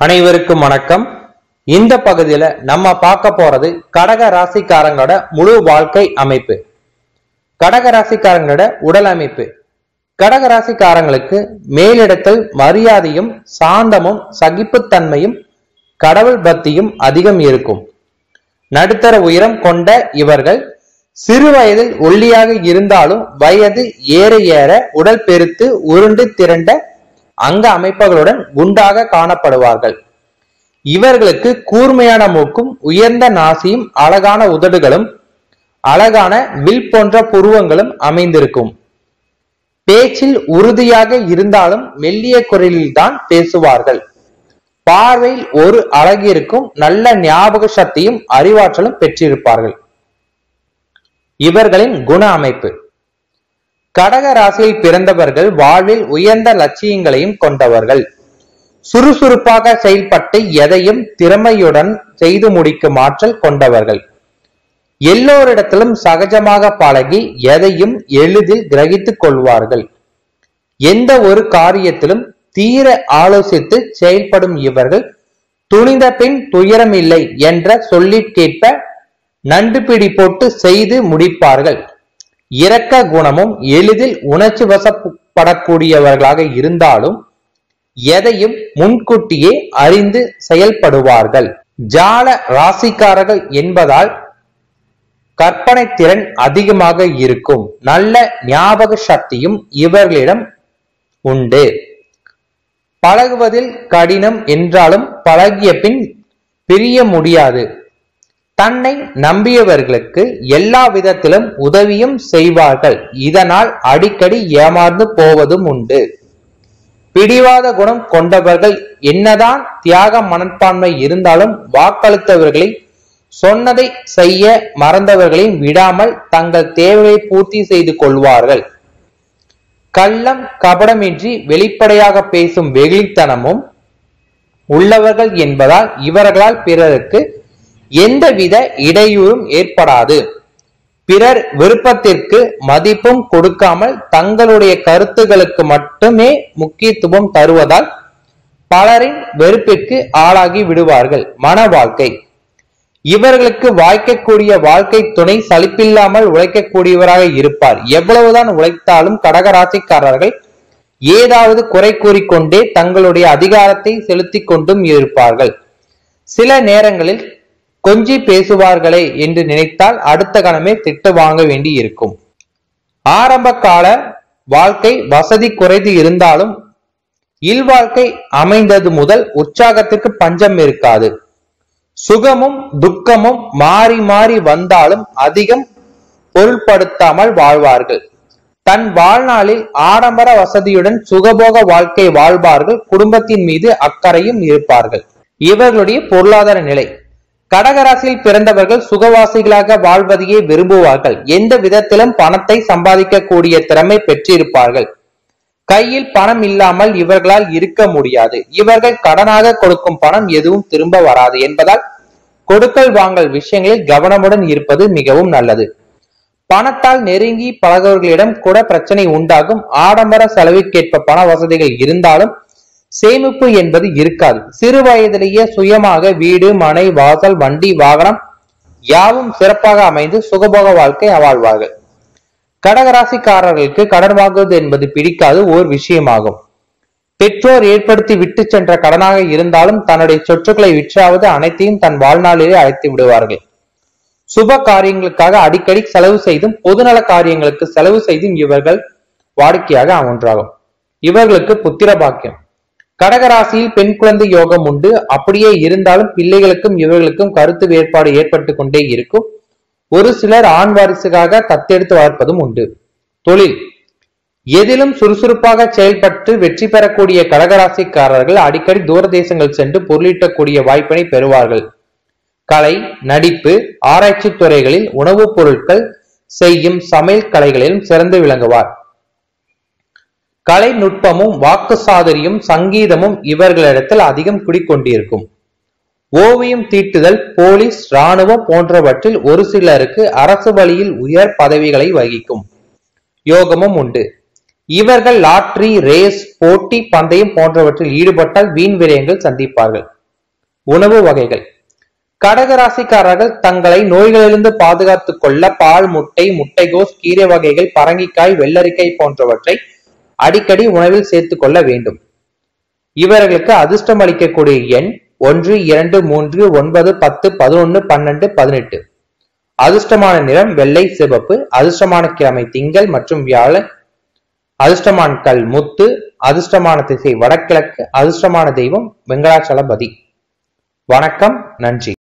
அனைவருக்கும் வணக்கம். இந்த பகுதியில நம்ம பார்க்க போறது கடக ராசிக்காரங்களோட முழு வாழ்க்கை அமைப்பு. கடக ராசிக்காரங்களோட உடல் அமைப்பு. கடக ராசிக்காரங்களுக்கு மேலிடத்தில் மரியாதையும் சாந்தமும் சகிப்புத்தன்மையும் கடவுள் பக்தியும் அதிகம் இருக்கும். நடுத்தர உயரம் கொண்ட இவர்கள் சிறு வயதில் ஒல்லியாக இருந்தாலும் வயது ஏற ஏற உடல் பெருத்து உருண்டு திரண்ட அங்க அமைப்புகளுடன் குண்டாக காணப்படுவார்கள். இவர்களுக்கு கூர்மையான மூக்கும் உயர்ந்த நாசியும் அழகான உதடுகளும் அழகான வில் போன்ற புருவங்களும் அமைந்திருக்கும். பேச்சில் உறுதியாக இருந்தாலும் மெல்லிய குரலில்தான் பேசுவார்கள். பார்வையில் ஒரு அழகிற்கும் நல்ல ஞாபக சக்தியும் அறிவாற்றலும் பெற்றிருப்பார்கள். இவர்களின் குண அமைப்பு. கடக ராசியில் பிறந்தவர்கள் வாழ்வில் உயர்ந்த லட்சியங்களையும் கொண்டவர்கள். சுறுசுறுப்பாக செயல்பட்டு எதையும் திறமையுடன் செய்து முடிக்கும் ஆற்றல் கொண்டவர்கள். எல்லோரிடத்திலும் சகஜமாக பழகி எதையும் எளிதில் கிரகித்துக் கொள்வார்கள். எந்த ஒரு காரியத்திலும் தீர ஆலோசித்து செயல்படும் இவர்கள் துணிந்த பின் துயரமில்லை என்ற சொல்லிற்கேற்ப நண்டுபிடி போட்டு செய்து முடிப்பார்கள். இரக்க குணமும் எளிதில் உணர்ச்சி வசப்படக்கூடியவர்களாக இருந்தாலும் எதையும் முன்கூட்டியே அறிந்து செயல்படுவார்கள். ஜால ராசிக்காரர்கள் என்பதால் கற்பனை திறன் அதிகமாக இருக்கும். நல்ல ஞாபக சக்தியும் இவர்களிடம் உண்டு. பழகுவதில் கடினம் என்றாலும் பழகிய பின் பிரிய முடியாது. தன்னை நம்பியவர்களுக்கு எல்லா விதத்திலும் உதவியும் செய்வார்கள். இதனால் அடிக்கடி ஏமாந்து போவதும் உண்டு. பிடிவாத குணம் கொண்டவர்கள் என்னதான் தியாக மனப்பான்மை இருந்தாலும் வாக்களித்தவர்களை சொன்னதை செய்ய மறந்தவர்களையும் விடாமல் தங்கள் தேவையை பூர்த்தி செய்து கொள்வார்கள். கள்ளம் கபடமின்றி வெளிப்படையாக பேசும் வெகுளித்தனமும் உள்ளவர்கள் என்பதால் இவர்களால் பிறருக்கு எந்தவித இடையூறும் ஏற்படாது. பிறர் விருப்பத்திற்கு மதிப்பும் கொடுக்காமல் தங்களுடைய கருத்துகளுக்கு மட்டுமே முக்கியத்துவம் தருவதால் பலரின் வெறுப்பிற்கு ஆளாகி விடுவார்கள். மன வாழ்க்கை. இவர்களுக்கு வாய்க்கக்கூடிய வாழ்க்கை துணை சலிப்பில்லாமல் உழைக்கக்கூடியவராக இருப்பார். எவ்வளவுதான் உழைத்தாலும் கடகராசிக்காரர்கள் ஏதாவது குறை கூறிக்கொண்டே தங்களுடைய அதிகாரத்தை செலுத்திக் கொண்டும் இருப்பார்கள். சில நேரங்களில் கொஞ்சி பேசுவார்களே என்று நினைத்தால் அடுத்த கணமே திட்டு வாங்க வேண்டி இருக்கும். ஆரம்ப கால வாழ்க்கை வசதி குறைந்து இருந்தாலும் இல்வாழ்க்கை அமைந்தது முதல் உற்சாகத்துக்கு பஞ்சம் இருக்காது. சுகமும் துக்கமும் மாறி மாறி வந்தாலும் அதிகம் பொருள்படுத்தாமல் வாழ்வார்கள். தன் வாழ்நாளில் ஆடம்பர வசதியுடன் சுகபோக வாழ்க்கை வாழ்வார்கள். குடும்பத்தின் மீது அக்கறையும் இருப்பார்கள். இவர்களுடைய பொருளாதார நிலை கடகராசியில் பிறந்தவர்கள் சுகவாசிகளாக வாழ்வதையே விரும்புவார்கள். எந்த விதத்திலும் பணத்தை சம்பாதிக்கக்கூடிய திறமை பெற்றிருப்பார்கள். கையில் பணம் இல்லாமல் இவர்களால் இருக்க முடியாது. இவர்கள் கடனாக கொடுக்கும் பணம் எதுவும் திரும்ப வராது என்பதால் கொடுக்கல் வாங்கல் விஷயங்களில் கவனமுடன் இருப்பது மிகவும் நல்லது. பணத்தால் நெருங்கி பழகவர்களிடம் கூட பிரச்சனை உண்டாகும். ஆடம்பர செலவுக்கேற்ப பண வசதிகள் இருந்தாலும் சேமிப்பு என்பது இருக்காது. சிறு வயதிலேயே சுயமாக வீடு மனை வாசல் வண்டி வாகனம் யாவும் சிறப்பாக அமைந்து சுகபோக வாழ்க்கை வாழ்வார்கள். கடகராசிக்காரர்களுக்கு கடன் வாங்குவது என்பது பிடிக்காது ஓர் விஷயமாகும். பெற்றோர் ஏற்படுத்தி விட்டு சென்ற கடனாக இருந்தாலும் தன்னுடைய சொற்றுக்களை விற்றாவது அனைத்தையும் தன் வாழ்நாளிலே அழைத்து விடுவார்கள். சுப காரியங்களுக்காக அடிக்கடி செலவு செய்தும் பொதுநல காரியங்களுக்கு செலவு செய்தும் இவர்கள் வாடிக்கையாக ஒன்றாகும் இவர்களுக்கு புத்திர பாக்கியம். கடகராசியில் பெண் குழந்தை யோகம் உண்டு. அப்படியே இருந்தாலும் பிள்ளைகளுக்கும் இவர்களுக்கும் கருத்து வேறுபாடு ஏற்பட்டு கொண்டே இருக்கும். ஒரு சிலர் ஆண் வாரிசுக்காக தத்தெடுத்து வளர்ப்பதும் உண்டு. தொழில். எதிலும் சுறுசுறுப்பாக செயல்பட்டு வெற்றி பெறக்கூடிய கடகராசிக்காரர்கள் அடிக்கடி தூர தேசங்கள் சென்று பொருளீட்டக்கூடிய வாய்ப்பினை பெறுவார்கள். கலை நடிப்பு ஆராய்ச்சி துறைகளில் உணவுப் பொருட்கள் செய்யும் சமையல் கலைகளிலும் சிறந்து விளங்குவார். கலை நுட்பமும் வாக்கு சாதுரியும் சங்கீதமும் இவர்களிடத்தில் அதிகம் குடிக்கொண்டிருக்கும். ஓவியம் தீட்டுதல் போலீஸ் இராணுவம் போன்றவற்றில் ஒரு சிலருக்கு அரசு வழியில் உயர் பதவிகளை வகிக்கும் யோகமும் உண்டு. இவர்கள் லாட்ரி ரேஸ் போட்டி பந்தயம் போன்றவற்றில் ஈடுபட்டால் வீண் விரயங்கள் சந்திப்பார்கள். உணவு வகைகள். கடகராசிக்காரர்கள் தங்களை நோய்களிலிருந்து பாதுகாத்துக் கொள்ள பால் முட்டை முட்டைகோஸ் கீரை வகைகள் பரங்கிக்காய் வெள்ளரிக்காய் போன்றவற்றை அடிக்கடி உணவில் சேர்த்துக் கொள்ள வேண்டும். இவர்களுக்கு அதிர்ஷ்டம் அளிக்கக்கூடிய எண் ஒன்று இரண்டு மூன்று ஒன்பது பத்து பதினொன்னு பன்னெண்டு பதினெட்டு. அதிர்ஷ்டமான நிறம் வெள்ளை சிவப்பு. அதிர்ஷ்டமான கிழமை திங்கள் மற்றும் வியாழன் அதிர்ஷ்டமான கல் முத்து. அதிர்ஷ்டமான திசை வடகிழக்கு. அதிர்ஷ்டமான தெய்வம் வெங்கடாச்சலபதி. வணக்கம். நன்றி.